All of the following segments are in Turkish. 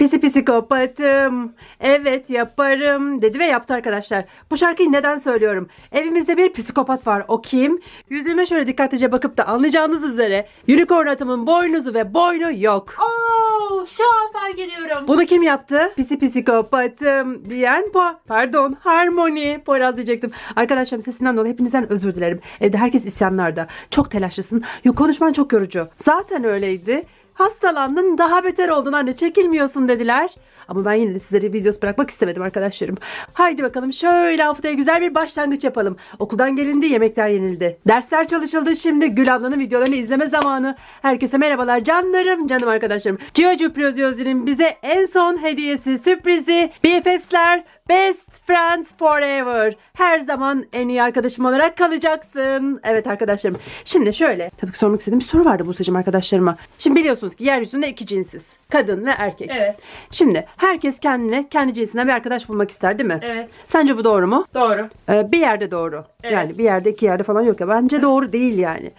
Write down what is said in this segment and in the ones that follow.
Pisi psikopatım. Evet yaparım dedi ve yaptı arkadaşlar. Bu şarkıyı neden söylüyorum? Evimizde bir psikopat var. O kim? Yüzüme şöyle dikkatlice bakıp da anlayacağınız üzere unicorn atımın boynuzu ve boynu yok. Oo, şu an fark ediyorum. Bunu kim yaptı? Pisi psikopatım diyen bu. Pardon harmoni. Poyraz diyecektim. Arkadaşlarım sesinden dolayı hepinizden özür dilerim. Evde herkes isyanlarda. Çok telaşlısın. Yok konuşman çok yorucu. Zaten öyleydi. Hastalandın daha beter oldun anne çekilmiyorsun dediler. Ama ben yine de sizlere videos bırakmak istemedim arkadaşlarım. Haydi bakalım şöyle haftaya güzel bir başlangıç yapalım. Okuldan gelindi yemekler yenildi. Dersler çalışıldı şimdi Gül ablanın videolarını izleme zamanı. Herkese merhabalar canlarım canım arkadaşlarım. Gioju Preziozi'nin bize en son hediyesi sürprizi BFF'sler Best Friends Forever. Her zaman en iyi arkadaşım olarak kalacaksın. Evet arkadaşlarım. Şimdi şöyle. Tabii ki sormak istediğim bir soru vardı bu seçim arkadaşlarıma. Şimdi biliyorsunuz ki yeryüzünde iki cinsiz. Kadın ve erkek. Evet. Şimdi herkes kendine, kendi cinsinden bir arkadaş bulmak ister değil mi? Evet. Sence bu doğru mu? Doğru. Ee, bir yerde doğru. Evet. Yani bir yerde iki yerde falan yok ya. Bence doğru değil yani.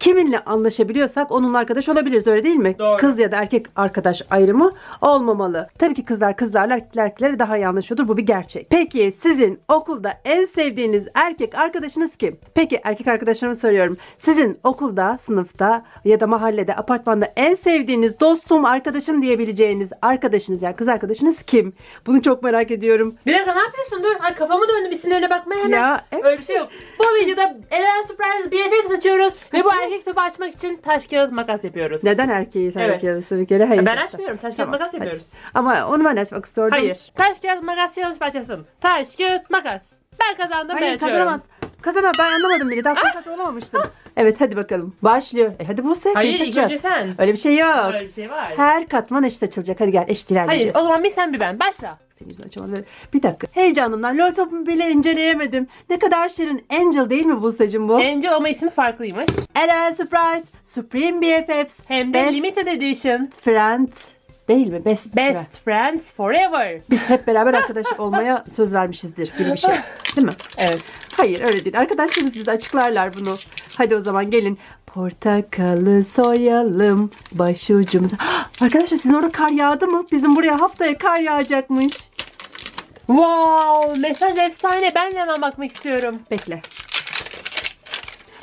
Kiminle anlaşabiliyorsak onunla arkadaş olabiliriz öyle değil mi? Doğru. Kız ya da erkek arkadaş ayrımı olmamalı. Tabii ki kızlar kızlarla erkekler erkeklere daha iyi anlaşıyordur. Bu bir gerçek. Peki sizin okulda en sevdiğiniz erkek arkadaşınız kim? Peki erkek arkadaşlarımı soruyorum. Sizin okulda, sınıfta ya da mahallede, apartmanda en sevdiğiniz dostum, arkadaşım diyebileceğiniz arkadaşınız yani kız arkadaşınız kim? Bunu çok merak ediyorum. Bir dakika ne yapıyorsun? Dur. Ay kafamı döndüm isimlerine bakmaya hemen. Ya, evet. Öyle bir şey yok. Bu videoda Ellen Surprise BFF açıyoruz. Ve bu erkek topu açmak için taş kağıt makas yapıyoruz. Neden erkeği sen Evet. açıyorsun bir kere? Hayır. Ben açmıyorum. Taş kağıt Tamam, makas hadi. yapıyoruz. Ama onu ben açmak istiyordum. Hayır. Taş kağıt makas challenge başlasın. Taş kağıt makas. Ben kazandım ben Hayır açıyorum. kazanamaz. Kazanamaz ben anlamadım bile. Daha konsantre olamamıştım. Evet hadi bakalım. Başlıyor. E hadi Buse. Hayır ilk önce sen. Öyle bir şey yok. Öyle bir şey var. Her katman eşit açılacak. Hadi gel eşit Hayır ilerleyeceğiz. o zaman bir sen bir ben. Başla. Senin yüzünü açamadım. Bir dakika. Heyecanımdan LOL topumu bile inceleyemedim. Ne kadar şirin. Angel değil mi Buse'cim bu? Angel ama ismi farklıymış. Ellen Surprise. Supreme BFFs. Hem de Best limited edition. Friend. Değil mi? Best, friend. Best friends forever. Biz hep beraber arkadaş olmaya söz vermişizdir gibi bir şey. Değil mi? Evet. Hayır öyle değil. Arkadaşlarımız bize açıklarlar bunu. Hadi o zaman gelin. Portakalı soyalım başucumuza. Arkadaşlar sizin orada kar yağdı mı? Bizim buraya haftaya kar yağacakmış. Wow, mesaj efsane. Ben de hemen bakmak istiyorum. Bekle.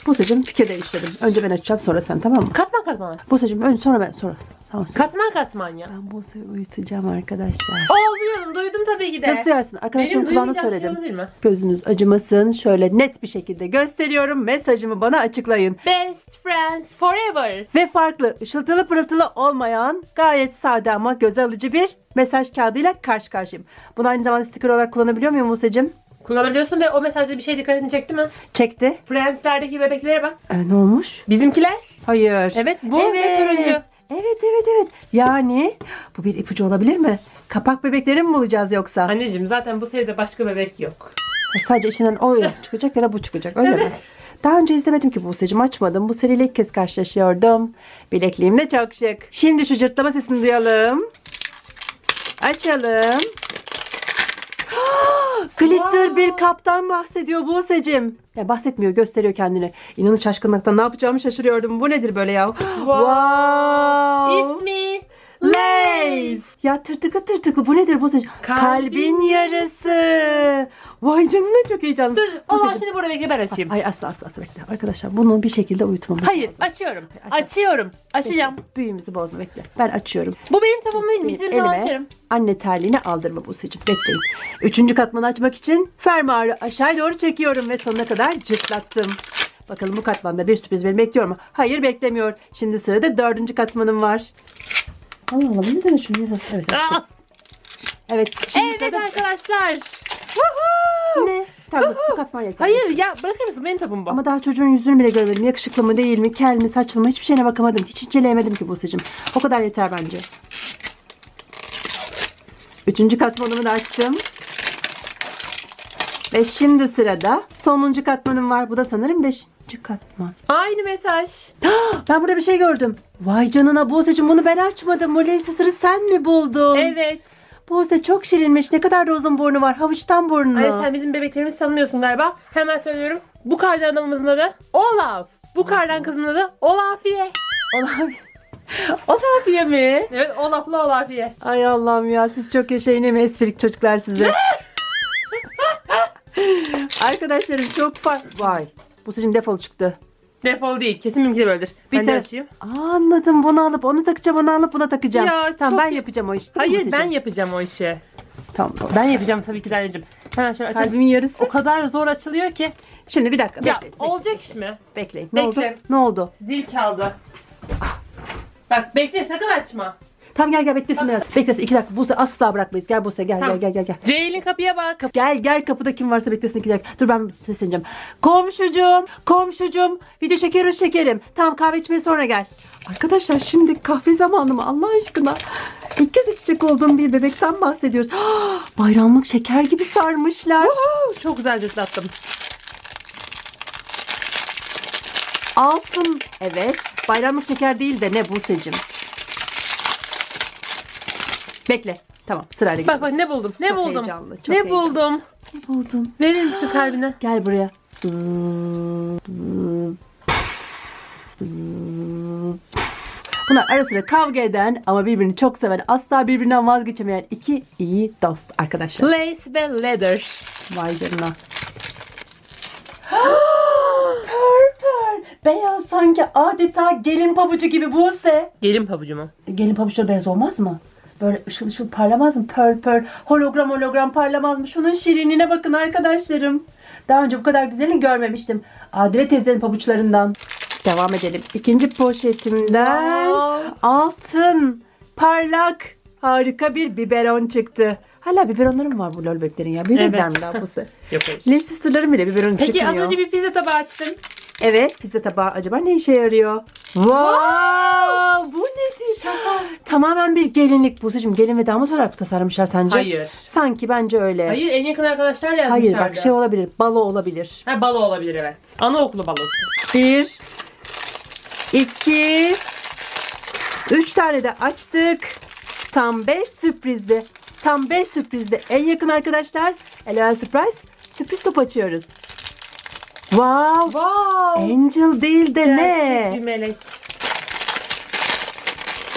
Buse'cim fikir değiştirdim. Önce ben açacağım sonra sen tamam mı? Katman katman. Buse'cim önce sonra ben sonra. Tamam. Katman katman ya. Ben Buse'yi uyutacağım arkadaşlar. Oldu canım, duydum tabii ki de. Nasıl duyarsın? Arkadaşlarım Benim kulağına şey söyledim. olabilir mi? Gözünüz acımasın. Şöyle net bir şekilde gösteriyorum. Mesajımı bana açıklayın. Best friends forever. Ve farklı, ışıltılı pırıltılı olmayan gayet sade ama göze alıcı bir mesaj kağıdıyla karşı karşıyayım. Bunu aynı zamanda sticker olarak kullanabiliyor muyum Musa'cığım? Kullanabiliyorsun ve o mesajda bir şey dikkatini çekti mi? Çekti. Friends'lerdeki bebeklere bak. Ee, ne olmuş? Bizimkiler. Hayır. Evet bu ve turuncu. Evet evet evet. Yani bu bir ipucu olabilir mi? Kapak bebekleri mi bulacağız yoksa? Anneciğim zaten bu seride başka bebek yok. Sadece içinden o çıkacak ya da bu çıkacak öyle mi? Daha önce izlemedim ki Buse'cim açmadım. Bu seriyle ilk kez karşılaşıyordum. Bilekliğim de çok şık. Şimdi şu cırtlama sesini duyalım. Açalım. Glitter Wow. bir kaptan bahsediyor Buse'cim. Ya bahsetmiyor gösteriyor kendini. İnanın şaşkınlıktan ne yapacağımı şaşırıyordum. Bu nedir böyle ya? Wow. İsmi Lays. Ya tırtıkı tırtıkı bu nedir Buse'cim? Kalbin Kalbin yarısı. Vay canına çok heyecanlı. Dur o zaman şimdi burada bekle ben açayım. Hayır asla asla asla bekle. Arkadaşlar bunu bir şekilde uyutmamız Hayır lazım. açıyorum. Aç. Açıyorum. Açacağım. Bekle, Büyüğümüzü bozma bekle. Ben açıyorum. Bu benim tapum değil mi? Benim İstediğim zaman elime açarım. anne terliğini aldırma Buse'cim. Bekleyin. Üçüncü katmanı açmak için fermuarı aşağı doğru çekiyorum ve sonuna kadar cırtlattım. Bakalım bu katmanda bir sürpriz beni bekliyor mu? Hayır beklemiyor. Şimdi sırada dördüncü katmanım var. Allah Allah bu açılmıyor? Evet açtım. Aa, Evet. Şimdi evet sırada... arkadaşlar. Woohoo! Ne? Tamam bu katman yeter. Hayır ya bırakır mısın benim tapum bu. Ama daha çocuğun yüzünü bile görmedim. Yakışıklı mı değil mi, kel mi, saçlı mı hiçbir şeyine bakamadım. Hiç inceleyemedim ki Buse'cim. O kadar yeter bence. Üçüncü katmanımı da açtım. Ve şimdi sırada sonuncu katmanım var. Bu da sanırım beşinci katman. Aynı mesaj. Ben burada bir şey gördüm. Vay canına Buse'cim bunu ben açmadım. Lace sırrı sen mi buldun? Evet. Buse çok şirinmiş. Ne kadar da uzun burnu var. Havuçtan burnu. Anne sen bizim bebeklerimizi tanımıyorsun galiba. Hemen söylüyorum. Bu kardan adamımızın adı Olaf. Bu kardan kızımın adı Olafiye. Olabilir. Olafiye mi? Evet Olaf'la Olafiye. Ay Allah'ım ya siz çok yaşayın mi esprilik çocuklar size. Arkadaşlarım çok far... Vay. Bu seçim defol çıktı. Defol değil. Kesin benimki de böyledir. Ben de açayım. Aa, anladım bunu alıp onu takacağım onu alıp buna takacağım. Ya, tamam çok ben iyi. yapacağım o işi. değil mi Hayır ben yapacağım o işi. Tamam. Ben yapacağım tabii ki de anneciğim. Hemen şöyle açayım. Kalbimin yarısı. O kadar zor açılıyor ki. Şimdi bir dakika. Ya bekle, bekle, olacak iş mi? bekleyin. Ne oldu? Ne oldu? Zil çaldı. Bak bekle sakın açma. Tamam gel gel beklesin biraz. Beklesin iki dakika. Buse asla bırakmayız. Gel Buse gel Tamam. gel gel gel. gel. Ceylin kapıya bak. Gel gel kapıda kim varsa beklesin iki dakika. Dur ben sesleneceğim. Komşucum, komşucum. Video çekiyoruz şekerim. Tamam kahve içmeye sonra gel. Arkadaşlar şimdi kahve zamanı mı Allah aşkına? İlk kez içecek olduğum bir bebekten bahsediyoruz. Bayramlık şeker gibi sarmışlar. Çok güzel cırtlattım. Altın. Evet. Bayramlık şeker değil de ne Buse'cim? Bekle. Tamam sırayla Bak gidiyoruz. bak ne buldum. Ne Çok buldum. heyecanlı, çok ne heyecanlı. buldum. Ne buldun? Verir misin kalbine? Gel buraya. Zzzz, zzzz, zzzz. Bunlar arasında kavga eden ama birbirini çok seven, asla birbirinden vazgeçemeyen iki iyi dost arkadaşlar. Lace ve leather. Vay canına. Purple. Beyaz sanki adeta gelin pabucu gibi Buse. Gelin pabucu mu? Gelin pabuçları beyaz olmaz mı? Böyle ışıl ışıl parlamaz mı? Pör pör, hologram hologram parlamaz mı? Şunun şirinliğine bakın arkadaşlarım. Daha önce bu kadar güzelini görmemiştim. Adile teyzenin pabuçlarından. Devam edelim. İkinci poşetimden altın, parlak, harika bir biberon çıktı. Hala biberonlarım var bu lolbeklerin ya. Büyüdüler Evet. mi daha bu. Little Sister'ların bile biberonu Peki çıkmıyor. az önce bir pizza tabağı açtım. Evet pizza tabağı acaba ne işe yarıyor? Wow! Bu nedir? Tamamen bir gelinlik bu. Seçim gelin ve damat olarak tasarlamışlar sence? Hayır. Sanki bence öyle. Hayır en yakın arkadaşlar yazmışlardı. Hayır bak şey olabilir. Balo olabilir. Ha balo olabilir evet. Anaokulu balosu. Bir, iki, üç tane de açtık. Tam beş sürprizli. Tam beş sürprizli. En yakın arkadaşlar. Ela Surprise. Sürpriz top açıyoruz. Wow. Wow. Angel değil de Gerçek bir ne? melek.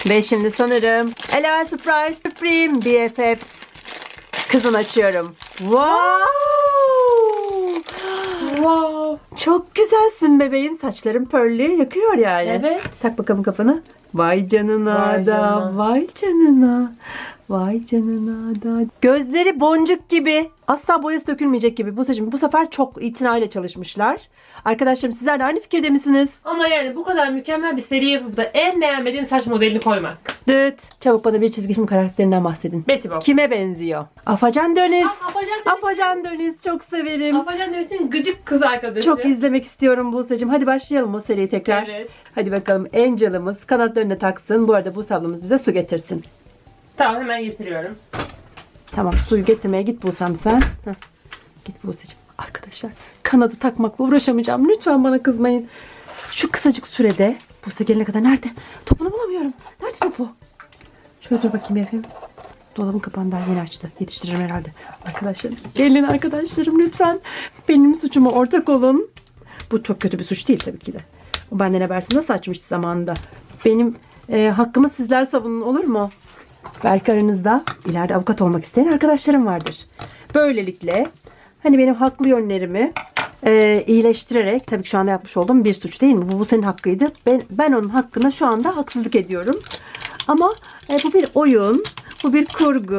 Ve şimdi sanırım Ela Surprise Supreme BFFs. Kızın açıyorum. Wow. Wow. Çok güzelsin bebeğim. Saçların pörlü yakıyor yani. Evet. Tak bakalım kafanı. Vay canına Vay da. canına. Vay canına. Vay canına da. Gözleri boncuk gibi. Asla boyası dökülmeyecek gibi. Bu seçim bu sefer çok itinayla çalışmışlar. Arkadaşlarım sizler de aynı fikirde misiniz? Ama yani bu kadar mükemmel bir seri yapıp da en beğenmediğim saç modelini koymak. Dıt. Çabuk bana bir çizgi film karakterinden bahsedin. Betty Bob. Kime benziyor? Afacan Döniz. Ah, Afacan Deniz. Afacan Döniz çok severim. Afacan Deniz'in gıcık kız arkadaşı. Çok izlemek istiyorum Buse'cim. Hadi başlayalım o seriyi tekrar. Evet. Hadi bakalım Angel'ımız kanatlarını taksın. Bu arada Buse ablamız bize su getirsin. Tamam hemen getiriyorum. Tamam suyu getirmeye git Buse'm sen. Heh. Git Buse'cim. Arkadaşlar kanadı takmakla uğraşamayacağım. Lütfen bana kızmayın. Şu kısacık sürede Buse gelene kadar nerede? Topunu bulamıyorum. Nerede topu? Şöyle dur bakayım efendim. Dolabın kapağını daha yeni açtı. Yetiştiririm herhalde. Arkadaşlarım gelin arkadaşlarım lütfen. Benim suçuma ortak olun. Bu çok kötü bir suç değil tabii ki de. O benden habersiz nasıl açmıştı zamanında. Benim e, hakkımı sizler savunun olur mu? Belki aranızda ileride avukat olmak isteyen arkadaşlarım vardır. Böylelikle hani benim haklı yönlerimi e, iyileştirerek tabii ki şu anda yapmış olduğum bir suç değil mi? Bu, bu senin hakkıydı. Ben, ben onun hakkına şu anda haksızlık ediyorum. Ama e, bu bir oyun. Bu bir kurgu.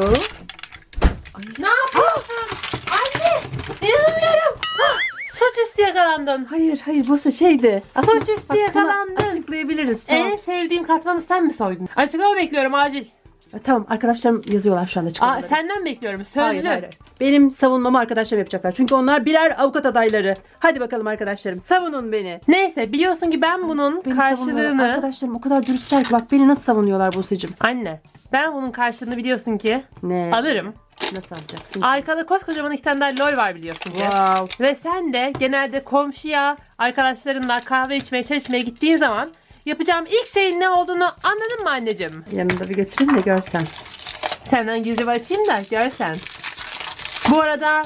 Ne yapıyorsun? Anne! İnanamıyorum. Ah, Suç üstü yakalandın. Hayır hayır bu şeydi. Suçüstü yakalandın. Açıklayabiliriz. Tamam. En sevdiğim katmanı sen mi soydun? Açıklama bekliyorum acil. E, Tamam arkadaşlarım yazıyorlar şu anda Aa, senden bekliyorum. Sözlü. Hayır, hayır, hayır. Benim savunmamı arkadaşlarım yapacaklar. Çünkü onlar birer avukat adayları. Hadi bakalım arkadaşlarım savunun beni. Neyse biliyorsun ki ben bunun Beni karşılığını... Arkadaşlarım o kadar dürüstler ki bak beni nasıl savunuyorlar Buse'cim. Anne ben bunun karşılığını biliyorsun ki Ne? alırım. Nasıl alacaksın? Arkada koskocaman iki tane daha lol var biliyorsun ki. Wow. Ve sen de genelde komşuya arkadaşlarınla kahve içmeye çay içmeye gittiğin zaman yapacağım ilk şeyin ne olduğunu anladın mı anneciğim? Yanında bir getireyim de görsen. Senden gizli bir açayım da görsen. Bu arada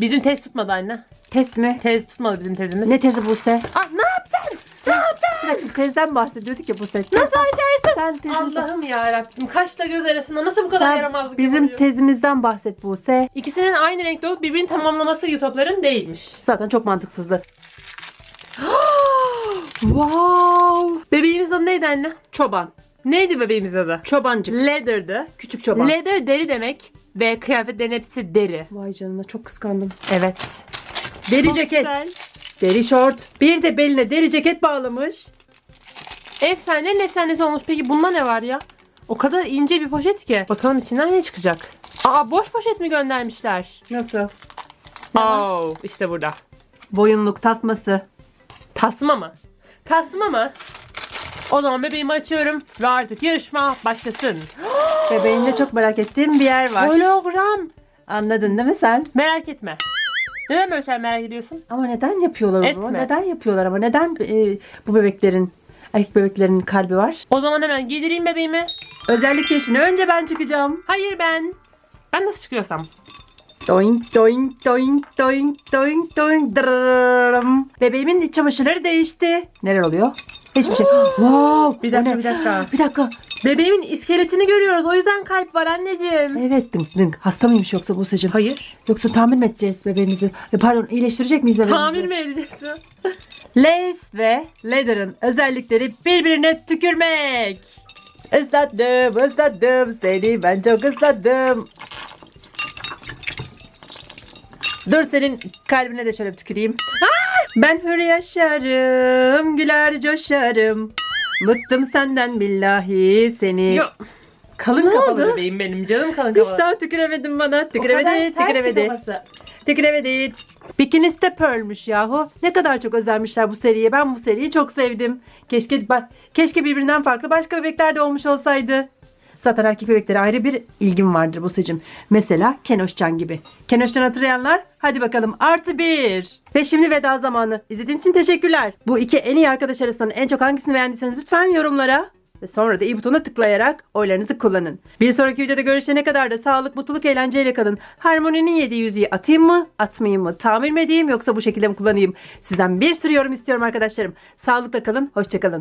bizim test tutmadı anne. Test mi? Tez tutmadı bizim tezimiz. Ne tezi Buse? Ah ne yaptın? Ne yaptın? Bir dakika tezden bahsediyorduk ya Buse. Nasıl açarsın? sen tezimizden, Allah'ım ya Rabbim. Kaşla göz arasında nasıl bu kadar yaramazlık bizim yapabiliyor? tezimizden bahset Buse. İkisinin aynı renkte olup birbirini tamamlaması Yutopların değilmiş. Zaten çok mantıksızdı. Wow. Bebeğimizin adı neydi anne? Çoban. Neydi bebeğimizin adı? Çobancık. Leather'dı. Küçük çoban. Leather deri demek ve kıyafetlerin hepsi deri. Vay canına çok kıskandım. Evet. Deri Çok ceket. güzel. Deri şort. Bir de beline deri ceket bağlamış. Efsanenin efsanesi olmuş. Peki bunda ne var ya? O kadar ince bir poşet ki. Bakalım içinden ne çıkacak? Aa boş poşet mi göndermişler? Nasıl? Oo işte burada. Boyunluk tasması. Tasma mı? Tasma mı? O zaman bebeğimi açıyorum ve artık yarışma başlasın. Bebeğinde çok merak ettiğim bir yer var. Hologram. Anladın değil mi sen? Merak etme. Neden böyle şeyler merak ediyorsun? Ama neden yapıyorlar? Etme. Neden yapıyorlar ama? Neden e, bu bebeklerin, erkek bebeklerin kalbi var? O zaman hemen giydireyim bebeğimi. Özellik keşfine önce ben çıkacağım. Hayır ben. Ben nasıl çıkıyorsam. Doink doink doink doink doink doink dırırırım. Bebeğimin iç çamaşırları değişti. Neler oluyor? Hiçbir. Bir dakika bir dakika. Bir dakika. Bebeğimin iskeletini görüyoruz. O yüzden kalp var anneciğim. Evet dınk. Hasta mıymış yoksa Buse'cim? Hayır. Yoksa tamir mi edeceğiz bebeğimizi? Pardon iyileştirecek miyiz? Tamir mi edeceksin? Lace ve Leather'ın özellikleri birbirine tükürmek. Islattım, ıslattım seni ben çok ıslattım. Dur senin kalbine de şöyle bir tüküreyim. Ben hür yaşarım, güler coşarım. Bıktım senden billahi seni. Yok. Kalın Ne kafalı oldu? bebeğim benim canım kalın Hiç kafalı. daha tüküremedin bana. Tüküremedi, tüküremedi. Tüküremedi. Bikinisi de Pearl'müş yahu. Ne kadar çok özenmişler bu seriye. Ben bu seriyi çok sevdim. Keşke keşke birbirinden farklı başka bebekler de olmuş olsaydı. Zaten erkek bebeklere ayrı bir ilgim vardır bu seçim. Mesela Kenoşcan gibi. Kenoşcan hatırlayanlar hadi bakalım artı bir. Ve şimdi veda zamanı. İzlediğiniz için teşekkürler. Bu iki en iyi arkadaş arasından en çok hangisini beğendiyseniz lütfen yorumlara ve sonra da i butona tıklayarak oylarınızı kullanın. Bir sonraki videoda görüşene kadar da sağlık, mutluluk, eğlenceyle kalın. Harmoninin yediği yüzüğü atayım mı, atmayayım mı, tamir mi edeyim yoksa bu şekilde mi kullanayım? Sizden bir sürü yorum istiyorum arkadaşlarım. Sağlıkla kalın, hoşçakalın.